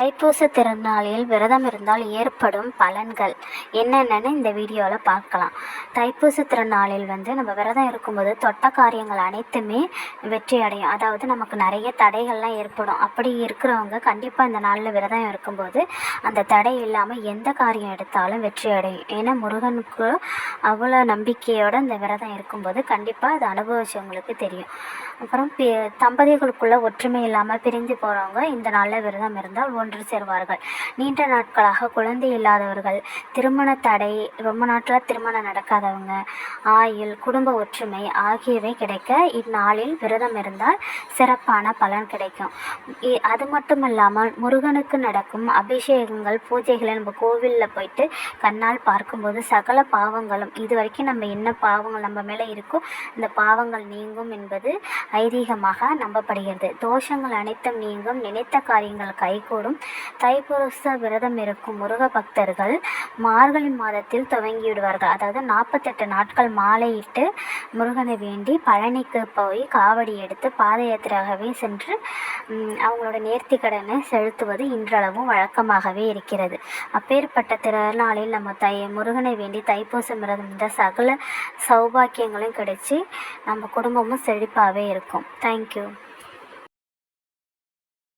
தைப்பூச திருநாளில் விரதம் இருந்தால் ஏற்படும் பலன்கள் என்னென்னு இந்த வீடியோவில் பார்க்கலாம். தைப்பூச திருநாளில் வந்து நம்ம விரதம் இருக்கும்போது தொட்ட காரியங்கள் அனைத்துமே வெற்றி அடையும். அதாவது நமக்கு நிறைய தடைகள்லாம் ஏற்படும். அப்படி இருக்கிறவங்க கண்டிப்பாக இந்த நாளில் விரதம் இருக்கும்போது அந்த தடை இல்லாமல் எந்த காரியம் எடுத்தாலும் வெற்றி அடையும். ஏன்னா முருகனுக்கு அவ்வளோ நம்பிக்கையோடு இந்த விரதம் இருக்கும்போது கண்டிப்பாக அது அனுபவிச்சவங்களுக்கு தெரியும். அப்புறம் பி தம்பதிகளுக்குள்ள ஒற்றுமை இல்லாமல் பிரிஞ்சு போகிறவங்க இந்த நாளில் விரதம் இருந்தால் ஒன்று சேர்வார்கள். நீண்ட நாட்களாக குழந்தை இல்லாதவர்கள் திருமண தடை ரொம்ப நாட்களாக திருமணம் நடக்காதவங்க ஆயுள் குடும்ப ஒற்றுமை ஆகியவை கிடைக்க இந்நாளில் விரதம் இருந்தால் சிறப்பான பலன் கிடைக்கும். இ- அது மட்டும் இல்லாமல் முருகனுக்கு நடக்கும் அபிஷேகங்கள் பூஜைகளை நம்ம கோவிலில் போயிட்டு கண்ணால் பார்க்கும்போது சகல பாவங்களும் இது வரைக்கும் நம்ம என்ன பாவங்கள் நம்ம மேலே இருக்கோ இந்த பாவங்கள் நீங்கும் என்பது ஐதீகமாக நம்பப்படுகிறது. தோஷங்கள் அனைத்தும் நீங்கும். நினைத்த காரியங்கள் கைகூடும். தைப்பூச விரதம் இருக்கும் முருக பக்தர்கள் மார்கழி மாதத்தில் துவங்கிவிடுவார்கள். அதாவது நாற்பத்தெட்டு நாட்கள் மாலையிட்டு முருகனை வேண்டி பழனிக்கு போய் காவடி எடுத்து பாத யாத்திராகவே சென்று அவங்களோட நேர்த்தி கடனை செலுத்துவது இன்றளவும் வழக்கமாகவே இருக்கிறது. அப்பேற்பட்ட திருநாளில் நம்ம தை முருகனை வேண்டி தைப்பூசம் விரதம் இந்த சகல சௌபாக்கியங்களும் கிடைச்சி நம்ம குடும்பமும் செழிப்பாகவே இருக்கும். தேங்க்யூ